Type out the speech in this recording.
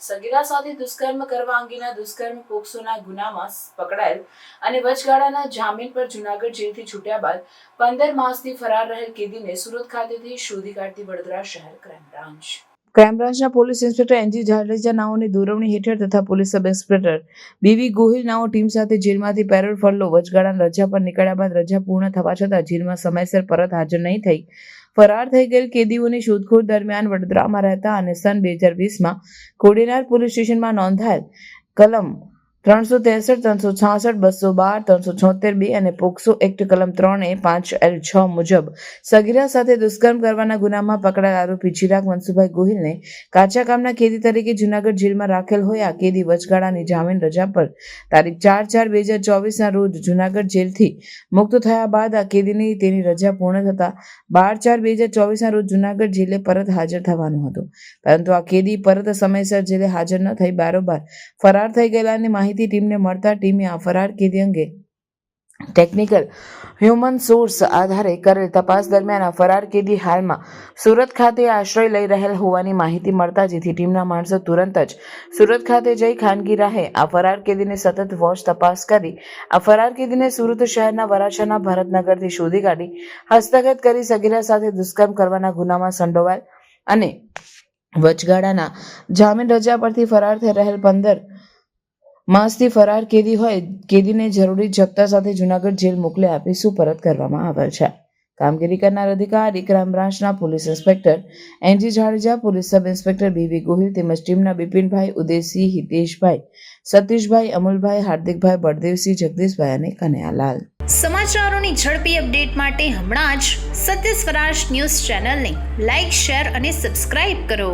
સગીરા સાથે દુષ્કર્મ કરવા અંગેના દુષ્કર્મ પોક્સોના ગુનામાં પકડાયેલ અને વચગાળાના જામીન પર જુનાગઢ જેલથી છૂટ્યા બાદ પંદર માસથી ફરાર રહેલ કેદીને સુરત ખાતેથી શોધી કાઢતી વડોદરા શહેર ક્રાઇમ બ્રાન્ચ. ક્રાઇમ બ્રાન્ચના પોલીસ ઇન્સ્પેક્ટર એનજી જાડેજા નાઓની દોરવણી હેઠળ તથા police sub inspector BV Gohil નાઓ team સાથે જેલમાંથી પેરોલ ફરલો વચગાળાના રજા પર નીકળ્યા બાદ રજા પૂર્ણ થવા છતાં જેલમાં સમયસર પરત હાજર નહીં થઈ ફરાર થઈ ગયેલ કેદીઓની શોધખોળ દરમિયાન વડોદરામાં રહેતા અને સન બે હજાર વીસમાં કોડીનાર પોલીસ સ્ટેશનમાં નોંધાયેલ કલમ ત્રણસો ત્રેસઠ ત્રણસો છાસઠ, બસો બાર, ત્રણસો છોતેર, બે અને પોક્સો એક્ટ કલમ ત્રણ એ પાંચ એલ છ મુજબ સગીરા સાથે દુષ્કર્મ કરવાના ગુનામાં પકડાયેલ આરોપી ચિરાગ મનસુભાઈ ગોહિલને કાચા કામના કેદી તરીકે જુનાગઢ જેલમાં રાખેલ હોય આ કેદી વચગાળાની જામીન રજા પર તારીખ ચાર ચાર બે હજાર ચોવીસના રોજ જુનાગઢ જેલથી મુક્ત થયા બાદ આ કેદીની તેની રજા પૂર્ણ થતા બાર ચાર બે હજાર ચોવીસના રોજ જુનાગઢ જેલે પરત હાજર થવાનું હતું. પરંતુ આ કેદી પરત સમયસર જેલે હાજર ન થઈ, બારોબાર ફરાર થઈ ગયેલાની માહિતી ટીમને મળતા ટીમે આ ફરાર કેદી અંગે. ટેકનિકલ હ્યુમન સોર્સ આધારે કરેલ તપાસ દરમિયાન આ ફરાર કેદી હાલમાં સુરત ખાતે આશ્રય લઈ રહેલ હોવાની માહિતી મળતા જેથી ટીમના માણસો તુરંત જ સુરત ખાતે જઈ ખાનગી રાહે આ ફરાર કેદીને સતત વોચ તપાસ કરી, આ ફરાર કેદીને સુરત શહેરના વરાછાના ભરતનગરથી શોધી કાઢી, હસ્તગત કરી સગીરા સાથે દુષ્કર્મ કરવાના ગુનામાં સંડોવાયેલ અને વચગાળાના જામીન રજા પરથી ફરાર થઈ રહેલ પંદર માસથી ફરાર કેદી હોય, કેદીને જરૂરી જપ્તા સાથે જુનાગઢ જેલ મોકલી આપી સુપરત કરવામાં આવેલ છે. કામગીરી કરનાર અધિકારી ક્રાઇમ બ્રાન્ચના police inspector NG Jadeja police sub inspector BV Gohil તેમજ ટીમના બિપિનભાઈ ઉદયસિંહ હિતેશભાઈ, સતીશભાઈ, અમુલભાઈ, હાર્દિકભાઈ, બળદેવસિંહ, જગદીશભાઈ અને કનૈયાલાલ. સમાચારોની ઝડપી અપડેટ માટે હમણાં જ સત્ય સ્વરાજ ન્યૂઝ ચેનલને લાઇક શેર અને સબસ્ક્રાઇબ કરો.